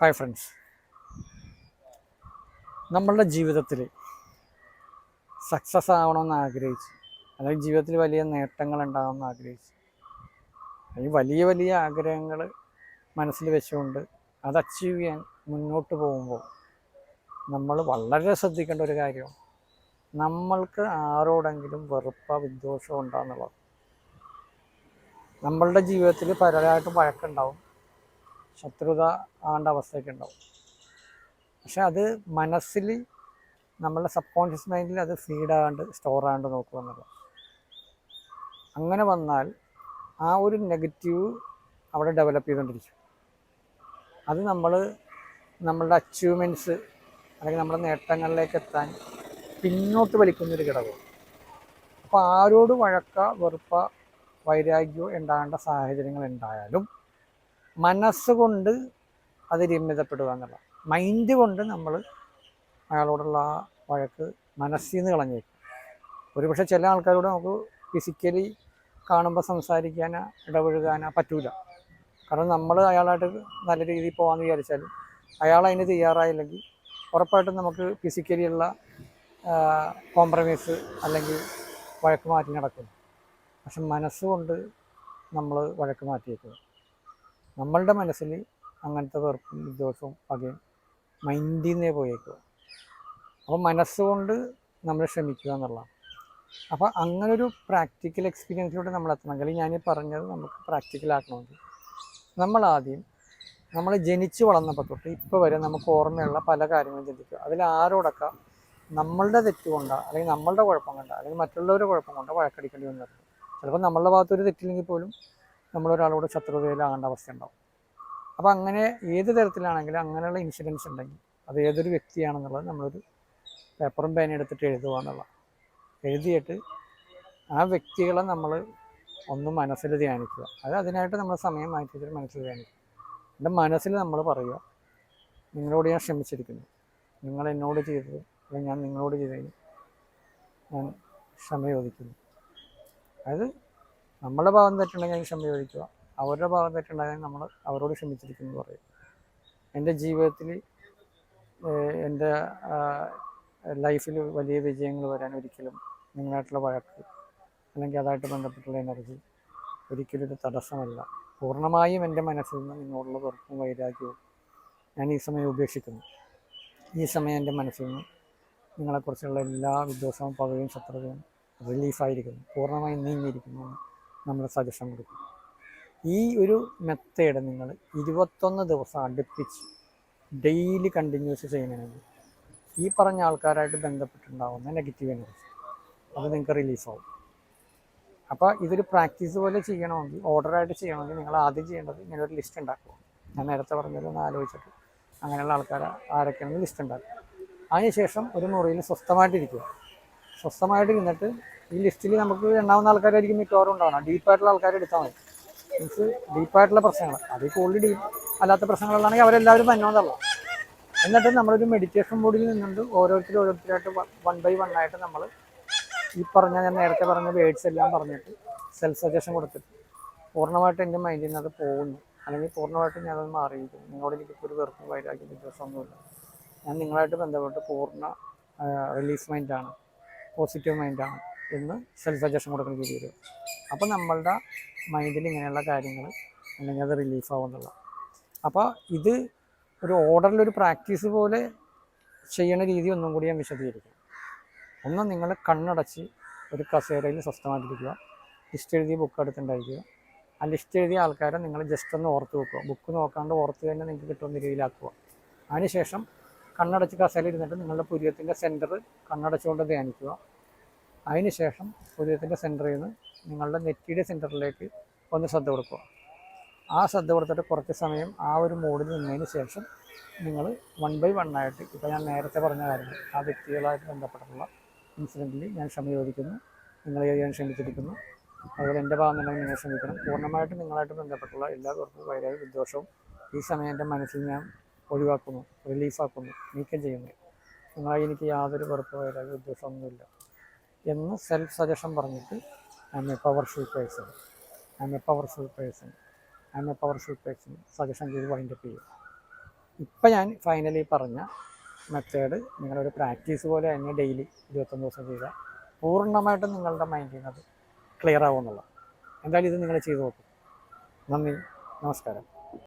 Hi friends നമ്മളുടെ ജീവിതത്തിൽ success ആവണമെന്ന് ആഗ്രഹിച്ച് അല്ലെങ്കിൽ ജീവിതത്തിൽ വലിയ നേട്ടങ്ങൾ ഉണ്ടാകണമെന്ന് ആഗ്രഹിച്ച് ഈ വലിയ വലിയ ആഗ്രഹങ്ങൾ മനസ്സിൽ വെച്ചുകൊണ്ട് അത് അച്ചീവ് ചെയ്യാൻ മുന്നോട്ട് പോകുമ്പോൾ നമ്മൾ വളരെ ശ്രദ്ധിക്കേണ്ട ഒരു കാര്യമാണ്. നമ്മൾക്ക് ആരോടെങ്കിലും വെറുപ്പ വിദ്വേഷം ഉണ്ടാകുന്നുള്ളത് നമ്മളുടെ ജീവിതത്തിൽ പലരായിട്ടും വഴക്കുണ്ടാവും. ശത്രുത ആകേണ്ട അവസ്ഥയൊക്കെ ഉണ്ടാവും. പക്ഷെ അത് മനസ്സിൽ നമ്മളുടെ സബ് കോൺഷ്യസ് മൈൻഡിൽ അത് ഫീഡ് ആകാണ്ട് സ്റ്റോർ ആകാണ്ട് നോക്കുക എന്നുള്ളത്. അങ്ങനെ വന്നാൽ ആ ഒരു നെഗറ്റീവ് അവിടെ ഡെവലപ്പ് ചെയ്തുകൊണ്ടിരിക്കും. അത് നമ്മൾ നമ്മളുടെ അച്ചീവ്മെന്റ്സ് അല്ലെങ്കിൽ നമ്മുടെ നേട്ടങ്ങളിലേക്ക് എത്താൻ പിന്നോട്ട് വലിക്കുന്നൊരു ഘടകമാണ്. അപ്പോൾ ആരോട് വഴക്ക വെറുപ്പ വൈരാഗ്യമോ ഉണ്ടാകേണ്ട സാഹചര്യങ്ങൾ ഉണ്ടായാലും മനസ്സുകൊണ്ട് അത് രമ്യതപ്പെടുക എന്നുള്ള മൈൻഡ് കൊണ്ട് നമ്മൾ അയാളോടുള്ള ആ വഴക്ക് മനസ്സിൽ നിന്ന് കളഞ്ഞേക്കും ഒരുപക്ഷെ ചില ആൾക്കാരോട് നമുക്ക് ഫിസിക്കലി കാണുമ്പോൾ സംസാരിക്കാനോ ഇടപഴകാനോ പറ്റൂല. കാരണം നമ്മൾ അയാളായിട്ട് നല്ല രീതിയിൽ പോകാമെന്ന് വിചാരിച്ചാൽ അയാൾ അതിന് തയ്യാറായില്ലെങ്കിൽ ഉറപ്പായിട്ടും നമുക്ക് ഫിസിക്കലി ഉള്ള കോംപ്രമൈസ് അല്ലെങ്കിൽ വഴക്ക് മാറ്റി നടക്കും പക്ഷെ മനസ്സുകൊണ്ട് നമ്മൾ വഴക്ക് മാറ്റിയേക്കുക നമ്മളുടെ മനസ്സിൽ അങ്ങനത്തെ വെറുപ്പും വിദ്വേഷവും പകയും മൈൻഡിൽ പോയേക്കുക അപ്പോൾ മനസ്സുകൊണ്ട് നമ്മൾ ശ്രമിക്കുക എന്നുള്ളതാണ്. അപ്പോൾ അങ്ങനൊരു പ്രാക്ടിക്കൽ എക്സ്പീരിയൻസിലൂടെ നമ്മൾ എത്തണമെങ്കിൽ ഞാൻ പറഞ്ഞത് നമുക്ക് പ്രാക്ടിക്കലാക്കണമെങ്കിൽ നമ്മൾ ആദ്യം നമ്മൾ ജനിച്ചു വളർന്നപ്പോൾ തൊട്ട് ഇപ്പോൾ വരെ നമുക്ക് ഓർമ്മയുള്ള പല കാര്യങ്ങളും ചിന്തിക്കുക. അതിൽ ആരോടൊക്കെ നമ്മളുടെ തെറ്റ് അല്ലെങ്കിൽ നമ്മളുടെ കുഴപ്പം കൊണ്ടോ അല്ലെങ്കിൽ മറ്റുള്ളവരുടെ കുഴപ്പം കൊണ്ടോ വഴക്കടിക്കേണ്ടി വന്നിട്ടുണ്ട് ചിലപ്പോൾ നമ്മളുടെ ഭാഗത്തൊരു തെറ്റില്ലെങ്കിൽ പോലും നമ്മളൊരാളോട് ശത്രുതയിലാകേണ്ട അവസ്ഥ ഉണ്ടാവും അപ്പോൾ അങ്ങനെ ഏത് തരത്തിലാണെങ്കിലും അങ്ങനെയുള്ള ഇൻസിഡൻസ് ഉണ്ടെങ്കിൽ അത് ഏതൊരു വ്യക്തിയാണെന്നുള്ളത് നമ്മളൊരു പേപ്പറും പേന എടുത്തിട്ട് എഴുതുക എന്നുള്ളതാണ്. എഴുതിയിട്ട് ആ വ്യക്തികളെ നമ്മൾ ഒന്ന് മനസ്സിൽ ധ്യാനിക്കുക. അത് അതിനായിട്ട് നമ്മൾ സമയം മാറ്റിയിട്ട് മനസ്സിൽ ധ്യാനിക്കുക. എന്റെ മനസ്സിൽ നമ്മൾ പറയുക നിങ്ങളോട് ഞാൻ ക്ഷമിച്ചിരിക്കുന്നു. നിങ്ങൾ എന്നോട് ചെയ്തത് ഞാൻ നിങ്ങളോട് ചെയ്തതിന് ഞാൻ ക്ഷമ ചോദിക്കുന്നു അതായത് നമ്മുടെ ഭാഗം തെറ്റുണ്ടെങ്കിൽ ക്ഷമ ചോദിക്കുക. അവരുടെ ഭാഗം തെറ്റുണ്ടെങ്കിൽ നമ്മൾ അവരോട് ക്ഷമിച്ചിരിക്കുന്നു പറയും. എന്റെ ജീവിതത്തിൽ എന്റെ ലൈഫിൽ വലിയ വിജയങ്ങൾ വരാൻ ഒരിക്കലും നിങ്ങളായിട്ടുള്ള വഴക്ക് അല്ലെങ്കിൽ അതായിട്ട് ബന്ധപ്പെട്ടുള്ള എനർജി ഒരിക്കലും ഒരു തടസ്സമല്ല. പൂർണമായും എന്റെ മനസ്സിൽ നിന്ന് നിങ്ങളുള്ള വെറുപ്പും വൈരാഗ്യവും ഞാൻ ഈ സമയം ഉപേക്ഷിക്കുന്നു. ഈ സമയം എന്റെ മനസ്സിൽ നിന്ന് നിങ്ങളെക്കുറിച്ചുള്ള എല്ലാ വിദ്വേഷവും പകയും ശത്രുതയും റിലീഫായിരിക്കുന്നു പൂർണമായും നീങ്ങിയിരിക്കുന്നു. നമ്മൾ സജഷൻ കൊടുക്കും. ഈ ഒരു മെത്തേഡ് നിങ്ങൾ ഇരുപത്തൊന്ന് ദിവസം അടുപ്പിച്ച് ഡെയിലി കണ്ടിന്യൂസ് ചെയ്യണമെങ്കിൽ ഈ പറഞ്ഞ ആൾക്കാരായിട്ട് ബന്ധപ്പെട്ടുണ്ടാവുന്ന നെഗറ്റീവ് എനർജി അത് നിങ്ങൾക്ക് റിലീഫാവും അപ്പോൾ ഇതൊരു പ്രാക്ടീസ് പോലെ ചെയ്യണമെങ്കിൽ ഓർഡറായിട്ട് ചെയ്യണമെങ്കിൽ നിങ്ങൾ ആദ്യം ചെയ്യേണ്ടത് ഇങ്ങനെ ഒരു ലിസ്റ്റ് ഉണ്ടാക്കുക. ഞാൻ നേരത്തെ പറഞ്ഞതൊന്ന് ആലോചിച്ചിട്ട് അങ്ങനെയുള്ള ആൾക്കാർ ആരൊക്കെയാണെന്ന് ലിസ്റ്റ് ഉണ്ടാക്കുക. അതിനുശേഷം ഒരു മുറിയിൽ സ്വസ്ഥമായിട്ടിരിക്കുക. സ്വസ്ഥമായിട്ട് നിന്നിട്ട് ഈ ലിസ്റ്റിൽ നമുക്ക് എണ്ണാവുന്ന ആൾക്കാരായിരിക്കും മിക്കവാറും ഉണ്ടാവണം ഡീപ്പായിട്ടുള്ള ആൾക്കാരെ എടുത്താൽ മതി. മീൻസ് ഡീപ്പായിട്ടുള്ള പ്രശ്നങ്ങൾ. അതിൽ കൂടുതൽ ഡീപ്പ് അല്ലാത്ത പ്രശ്നങ്ങളാണെങ്കിൽ അവരെല്ലാവരും വന്നോന്നല്ല എന്നിട്ട് നമ്മളൊരു മെഡിറ്റേഷൻ ബോർഡിൽ നിന്നുകൊണ്ട് ഓരോരുത്തർ ഓരോരുത്തരായിട്ട് വൺ ബൈ വൺ ആയിട്ട് നമ്മൾ ഈ പറഞ്ഞ ഞാൻ നേരത്തെ പറഞ്ഞ വേർഡ്സ് എല്ലാം പറഞ്ഞിട്ട് സെൽഫ് സജഷൻ കൊടുത്തിട്ട് പൂർണമായിട്ട് എന്റെ മൈൻഡിൽ നിന്ന് അത് പോകുന്നു. അല്ലെങ്കിൽ പൂർണമായിട്ട് ഞാനത് മാറിയിരിക്കുന്നു. നിങ്ങളോട് എനിക്കിപ്പോൾ ഒരു വെറുപ്പ് വൈരാഗ്യം വിശ്വാസമൊന്നുമില്ല ഞാൻ നിങ്ങളായിട്ട് ബന്ധപ്പെട്ട് പൂർണ റിലീഫ് മൈൻഡാണ് പോസിറ്റീവ് മൈൻഡാണ് എന്ന് സെൽഫ് സജഷൻ കൊടുക്കുന്ന രീതിയിൽ. അപ്പോൾ നമ്മളുടെ മൈൻഡിൽ ഇങ്ങനെയുള്ള കാര്യങ്ങൾ അല്ലെങ്കിൽ അത് റിലീഫ് ആവുന്നുള്ള അപ്പോൾ ഇത് ഒരു ഓർഡറിലൊരു പ്രാക്ടീസ് പോലെ ചെയ്യണ രീതി ഒന്നും കൂടി ഞാൻ വിശദീകരിക്കും. ഒന്ന് നിങ്ങൾ കണ്ണടച്ച് ഒരു കസേരയിൽ സ്വസ്ഥമായിട്ടിരിക്കുക. ലിസ്റ്റ് എഴുതിയ ബുക്ക് എടുത്തുണ്ടായിരിക്കുക ആ ലിസ്റ്റ് എഴുതിയ ആൾക്കാരെ നിങ്ങൾ ജസ്റ്റ് ഒന്ന് ഓർത്ത് വെക്കുക. ബുക്ക് നോക്കാണ്ട് ഓർത്ത് തന്നെ നിങ്ങൾക്ക് കിട്ടുന്ന രീതിയിലാക്കുക അതിനുശേഷം കണ്ണടച്ച് കസേല ഇരുന്നിട്ട് നിങ്ങളുടെ പുരിയത്തിന്റെ സെന്റർ കണ്ണടച്ചുകൊണ്ട് ധ്യാനിക്കുക. അതിനുശേഷം പുരിയത്തിന്റെ സെന്ററിൽ നിന്ന് നിങ്ങളുടെ നെറ്റിയുടെ സെന്ററിലേക്ക് ഒന്ന് ശ്രദ്ധ കൊടുക്കുക. ആ ശ്രദ്ധ കൊടുത്തിട്ട് കുറച്ച് സമയം ആ ഒരു മോഡിൽ നിന്നതിന് ശേഷം നിങ്ങൾ വൺ ബൈ വൺ ആയിട്ട് ഇപ്പോൾ ഞാൻ നേരത്തെ പറഞ്ഞ കാര്യങ്ങൾ ആ വ്യക്തികളായിട്ട് ബന്ധപ്പെട്ടിട്ടുള്ള ഇൻസിഡന്റിൽ ഞാൻ ക്ഷമ ചോദിക്കുന്നു. നിങ്ങളെ ഞാൻ ക്ഷമിച്ചിരിക്കുന്നു. അതുപോലെ എന്റെ ഭാഗം തന്നെ നിങ്ങൾ ക്ഷമിക്കണം. പൂർണമായിട്ടും നിങ്ങളായിട്ട് ബന്ധപ്പെട്ടുള്ള എല്ലാ വെറുപ്പും വൈരാഗ്യ വിദ്വേഷവും ഈ സമയം എന്റെ മനസ്സിൽ ഞാൻ ഒഴിവാക്കുന്നു റിലീഫാക്കുന്നു നീക്കം ചെയ്യുന്നു. നിങ്ങളായി എനിക്ക് യാതൊരു വെറുപ്പ് വൈരാഗ്യ ഉദ്ദേശമൊന്നുമില്ല എന്ന് സെൽഫ് സജഷൻ പറഞ്ഞിട്ട് I am a powerful person I am a powerful person I am a powerful person suggestion ചെയ്ത് വൈൻഡപ്പ് ചെയ്യും ഇപ്പം ഞാൻ ഫൈനലി പറഞ്ഞ മെത്തേഡ് നിങ്ങളൊരു പ്രാക്ടീസ് പോലെ തന്നെ ഡെയിലി ഇരുപത്തൊന്ന് ദിവസം ചെയ്താൽ പൂർണമായിട്ടും നിങ്ങളുടെ മൈൻഡിൽ നിന്ന് അത് ക്ലിയർ ആവുമെന്നുള്ളത് എന്തായാലും ഇത് നിങ്ങൾ ചെയ്തു നോക്കും. നന്ദി. നമസ്കാരം.